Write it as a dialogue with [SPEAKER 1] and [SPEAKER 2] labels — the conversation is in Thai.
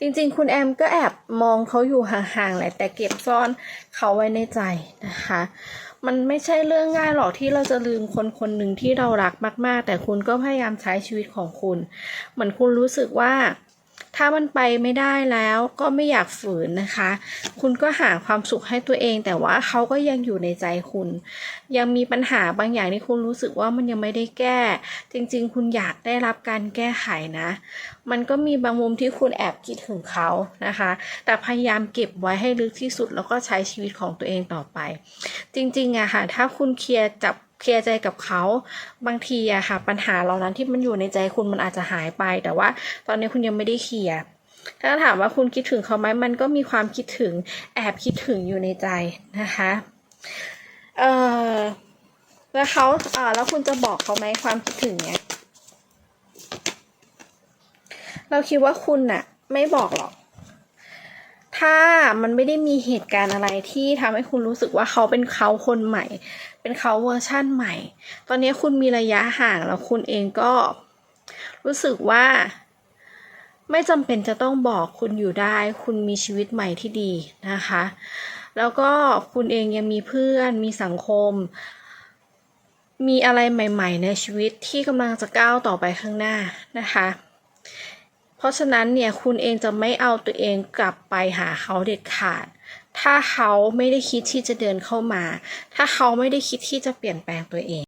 [SPEAKER 1] จริงๆ คุณแอมก็แอบมองเขาอยู่ห่างๆแหละแต่เก็บซ่อนเขาไว้ในใจนะคะ มันไม่ใช่เรื่องง่ายหรอกที่เราจะลืมคนคนหนึ่งที่เรารักมาก ๆ แต่คุณก็พยายามใช้ชีวิตของคุณ เหมือนคุณรู้สึกว่า ถ้ามันไปไม่ได้แล้วก็ไม่อยากฝืนนะคะ คุณก็หาความสุขให้ตัวเอง แต่ว่าเขาก็ยังอยู่ในใจคุณ ยังมีปัญหาบางอย่างที่คุณรู้สึกว่ามันยังไม่ได้แก้ จริง ๆ คุณอยากได้รับการแก้ไขนะ มันก็มีบางมุมที่คุณแอบคิดถึงเขานะคะ แต่พยายามเก็บไว้ให้ลึกที่สุดแล้วก็ใช้ชีวิตของตัวเองต่อไป จริงๆอะค่ะถ้าคุณเคลียร์จับ เคลียร์ใจกับเขา บางทีอะค่ะ ปัญหาเหล่านั้นที่มันอยู่ในใจคุณมันอาจจะหายไป แต่ว่าตอนนี้คุณยังไม่ได้เคลียร์ถ้าถามว่าคุณคิดถึงเขาไหมมันก็มีความคิดถึงแอบคิดถึงอยู่ในใจนะคะ เออแล้วเขาเออแล้วคุณจะบอกเขาไหมความคิดถึงเนี้ยเราคิดว่าคุณน่ะ ไม่บอกหรอก ถ้ามันไม่ได้มีเหตุการณ์อะไรที่ทำให้คุณรู้สึกว่าเขาเป็นเขาคนใหม่ เป็นเขาเวอร์ชั่นใหม่ ตอนนี้คุณมีระยะห่างแล้วคุณเองก็ รู้สึกว่า ไม่จำเป็นจะต้องบอกคุณอยู่ได้ คุณมีชีวิตใหม่ที่ดีนะคะ แล้วก็คุณเองยังมีเพื่อน มีสังคม มีอะไรใหม่ ๆ ในชีวิตที่กำลังจะก้าวต่อไปข้างหน้านะคะ ราะฉะนั้นเนี่ยคุณเองจะไม่เอาตัวเองกลับไปหาเขาเด็ดขาด ถ้าเขาไม่ได้คิดที่จะเดินเข้ามา ถ้าเขาไม่ได้คิดที่จะเปลี่ยนแปลงตัวเอง